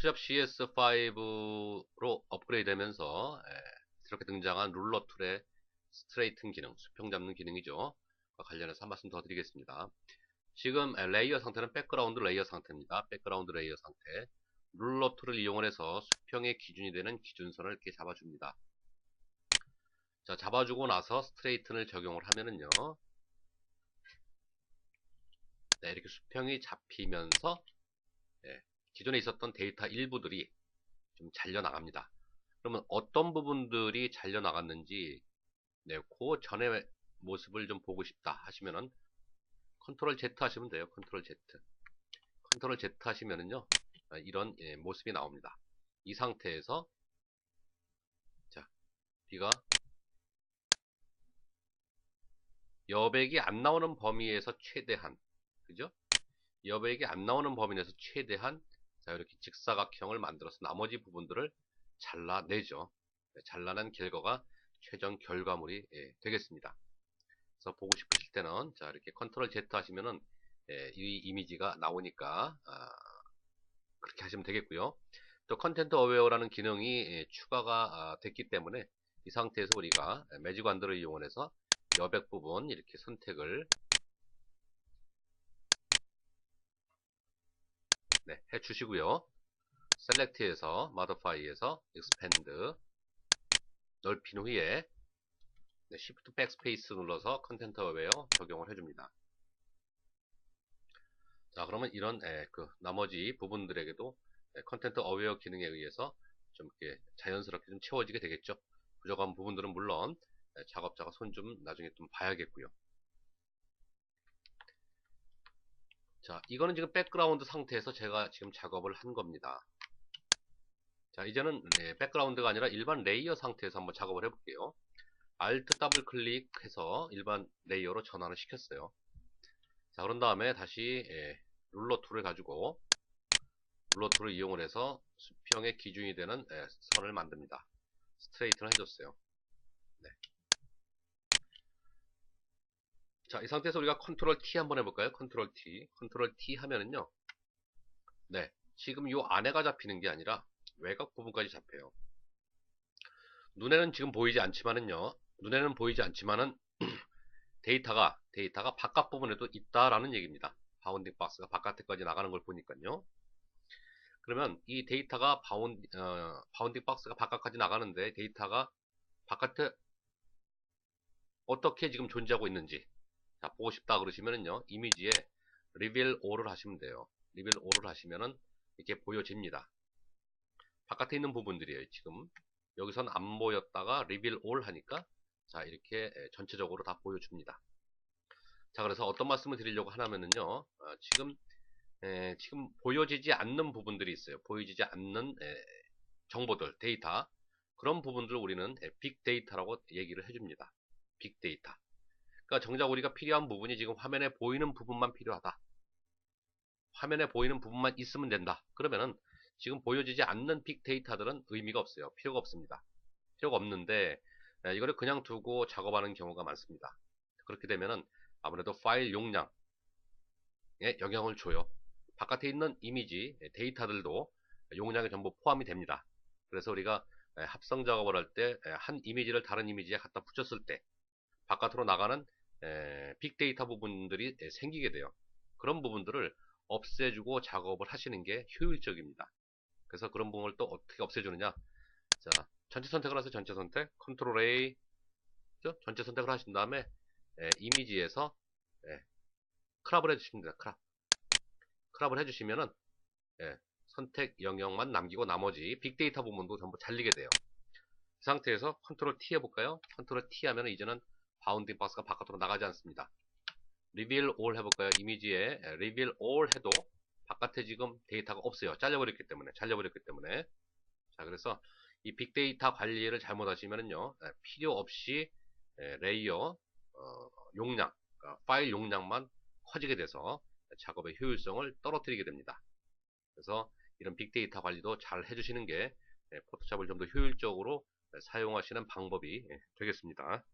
포토샵 CS5로 업그레이드되면서 예, 이렇게 등장한 룰러 툴의 스트레이튼 기능, 수평 잡는 기능이죠. 관련해서 한 말씀 더 드리겠습니다. 지금 레이어 상태는 백그라운드 레이어 상태입니다. 백그라운드 레이어 상태. 룰러 툴을 이용해서 수평의 기준이 되는 기준선을 이렇게 잡아줍니다. 자, 잡아주고 나서 스트레이튼을 적용을 하면은요. 네, 이렇게 수평이 잡히면서 네, 기존에 있었던 데이터 일부들이 좀 잘려 나갑니다. 그러면 어떤 부분들이 잘려 나갔는지 네, 그 전의 모습을 좀 보고 싶다 하시면은 컨트롤 Z 하시면 돼요. 컨트롤 Z. 컨트롤 Z 하시면은요. 아, 이런 예, 모습이 나옵니다. 이 상태에서 자, B가 여백이 안 나오는 범위에서 최대한 그죠? 여백이 안 나오는 범위 내에서 최대한 자 이렇게 직사각형을 만들어서 나머지 부분들을 잘라내죠. 네, 잘라낸 결과가 최종 결과물이 예, 되겠습니다. 그래서 보고 싶으실 때는 자 이렇게 컨트롤 Z 하시면은 예, 이 이미지가 나오니까 아, 그렇게 하시면 되겠고요. 또 컨텐트 어웨어라는 기능이 예, 추가가 아, 됐기 때문에 이 상태에서 우리가 매직 완드를 이용해서 여백 부분 이렇게 선택을 네, 해 주시고요. 셀렉트에서 modify에서 expand 넓힌 후에 네, Shift Backspace 눌러서 컨텐트 어웨어 적용을 해줍니다. 자 그러면 이런 에, 그 나머지 부분들에게도 컨텐트 어웨어 기능에 의해서 좀 이렇게 자연스럽게 좀 채워지게 되겠죠. 부족한 부분들은 물론 에, 작업자가 손 좀 나중에 좀 봐야겠고요. 자 이거는 지금 백그라운드 상태에서 제가 지금 작업을 한 겁니다. 자 이제는 네, 백그라운드가 아니라 일반 레이어 상태에서 한번 작업을 해볼게요. Alt 더블 클릭해서 일반 레이어로 전환을 시켰어요. 자 그런 다음에 다시 예, 룰러 툴을 가지고 룰러 툴을 이용을 해서 수평의 기준이 되는 예, 선을 만듭니다. 스트레이트를 해줬어요. 네. 자, 이 상태에서 우리가 컨트롤 T 한번 해볼까요? 컨트롤 T. 컨트롤 T 하면은요. 네. 지금 이 안에가 잡히는 게 아니라 외곽 부분까지 잡혀요. 눈에는 지금 보이지 않지만은요. 눈에는 보이지 않지만은 데이터가 데이터가 바깥 부분에도 있다라는 얘기입니다. 바운딩 박스가 바깥에까지 나가는 걸 보니까요. 그러면 이 데이터가 바운, 어, 바운딩 박스가 바깥까지 나가는데 데이터가 바깥에 어떻게 지금 존재하고 있는지 자, 보고 싶다 그러시면은요 이미지에 리빌 all을 하시면 돼요. 리빌 all을 하시면은 이렇게 보여집니다. 바깥에 있는 부분들이에요. 지금 여기선 안 보였다가 리빌 all 하니까 자 이렇게 전체적으로 다 보여줍니다. 자 그래서 어떤 말씀을 드리려고 하냐면은요 어, 지금 에, 지금 보여지지 않는 부분들이 있어요. 보여지지 않는 에, 정보들, 데이터 그런 부분들을 우리는 빅데이터라고 얘기를 해줍니다. 빅데이터. 그러니까 정작 우리가 필요한 부분이 지금 화면에 보이는 부분만 필요하다. 화면에 보이는 부분만 있으면 된다. 그러면은 지금 보여지지 않는 빅데이터들은 의미가 없어요. 필요가 없습니다. 필요가 없는데 이거를 그냥 두고 작업하는 경우가 많습니다. 그렇게 되면은 아무래도 파일 용량에 영향을 줘요. 바깥에 있는 이미지, 데이터들도 용량에 전부 포함이 됩니다. 그래서 우리가 합성 작업을 할 때 한 이미지를 다른 이미지에 갖다 붙였을 때 바깥으로 나가는 빅데이터 부분들이 생기게 돼요. 그런 부분들을 없애주고 작업을 하시는 게 효율적입니다. 그래서 그런 부분을 또 어떻게 없애주느냐 자 전체 선택을 하세요 전체 선택 컨트롤 A 전체 선택을 하신 다음에 예, 이미지에서 예, 크랍을 해주시면 됩니다. 크랍. 크랍을 해주시면은 예, 선택 영역만 남기고 나머지 빅데이터 부분도 전부 잘리게 돼요. 이 상태에서 컨트롤 T 해볼까요? 컨트롤 T 하면 이제는 바운딩 박스가 바깥으로 나가지 않습니다. 리빌 올 해볼까요? 이미지에 리빌 올 해도 바깥에 지금 데이터가 없어요. 잘려버렸기 때문에 잘려버렸기 때문에 자 그래서 이 빅데이터 관리를 잘못하시면은요 필요 없이 레이어 어, 용량, 그러니까 파일 용량만 커지게 돼서 작업의 효율성을 떨어뜨리게 됩니다. 그래서 이런 빅데이터 관리도 잘 해주시는 게 포토샵을 좀 더 효율적으로 사용하시는 방법이 되겠습니다.